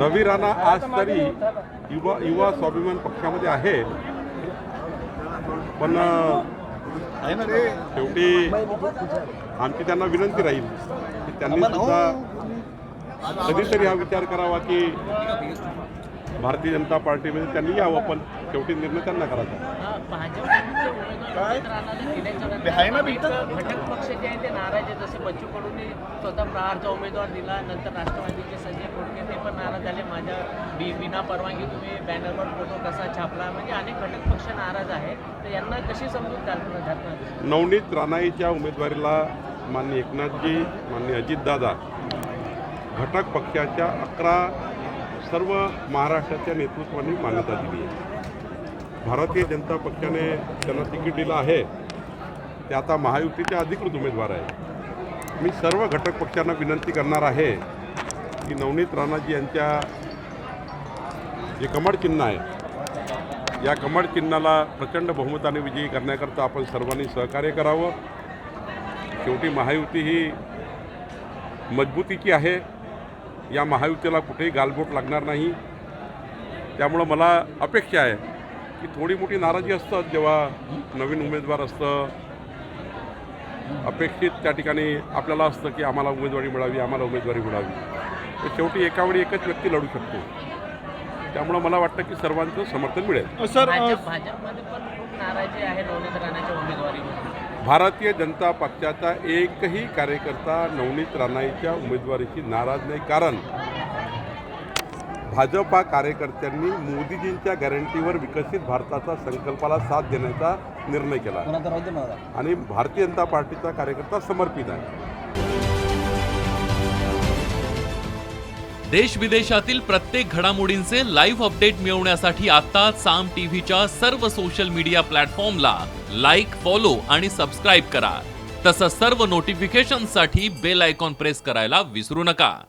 रवी राणा आज तरी युवा युवा स्वाभिमान पक्षामध्ये आहे. पण शेवटी आमची त्यांना विनंती राहील की त्यांनी सुद्धा कधीतरी हा विचार करावा की भारतीय जनता पार्टीमध्ये त्यांनी यावं पण शेवटी निर्णय त्यांना करायचा. गेल्याच्यानंतर घटक पक्ष जे आहे ते नाराज आहे जसे बच्चू कडूंनी स्वतः प्रहारचा उमेदवार दिला नंतर राष्ट्रवादीचे संजय खोडके ते पण नाराज झाले. माझ्या बी विना परवानगी तुम्ही बॅनरवर फोटो कसा छापला? म्हणजे अनेक घटक पक्ष नाराज आहे तर यांना कशी समजून घालणं घालणं नवनीत राणाईच्या उमेदवारीला मान्य एकनाथजी मान्य अजितदादा घटक पक्षाच्या अकरा सर्व महाराष्ट्राच्या नेतृत्वाने मान्यता दिली आहे. भारतीय जनता पक्षाने त्यांना तिकीट दिलं आहे. ते आता महायुतीचे अधिकृत उमेदवार आहे मी सर्व घटक पक्षांना विनंती करणार आहे की नवनीत राणाजी यांच्या जे कमळ चिन्ह आहे या कमळ चिन्हाला प्रचंड बहुमताने विजयी करण्याकरता आपण सर्वांनी सहकार्य करावं. शेवटी महायुती ही मजबूतीची आहे. या महायुतीला कुठेही गालबोट लागणार नाही. त्यामुळं मला अपेक्षा आहे की थोडी मोठी नाराजी असतात जेव्हा नवीन उमेदवार असतं. अपेक्षित त्या ठिकाणी आपल्याला असतं की आम्हाला उमेदवारी मिळावी आम्हाला उमेदवारी मिळावी. तर शेवटी एकावेळी एकच व्यक्ती लढू शकतो. त्यामुळं मला वाटतं की सर्वांचं समर्थन मिळेल. सर अ, भाजप भाजपमध्ये पण खूप नाराजी आहे नवनीत राणाच्या उमेदवारीवर भारतीय जनता पक्षाचा एकही कार्यकर्ता नवनीत राणाईच्या उमेदवारीची नाराज नाही. कारण भाजपा कार्यकर्त्यांनी मोदीजींच्या गॅरंटीवर विकसित भारताचा संकल्पाला साथ देण्याचा निर्णय केला. आणि भारतीय जनता पार्टीचा कार्यकर्ता समर्पित आहे. देश विदेशातील प्रत्येक घडामोडींचे लाईव्ह अपडेट मिळवण्यासाठी आता साम टीव्हीच्या सर्व सोशल मीडिया प्लॅटफॉर्मला लाईक फॉलो आणि सबस्क्राईब करा. तसंच सर्व नोटिफिकेशनसाठी बेल आयकॉन प्रेस करायला विसरू नका.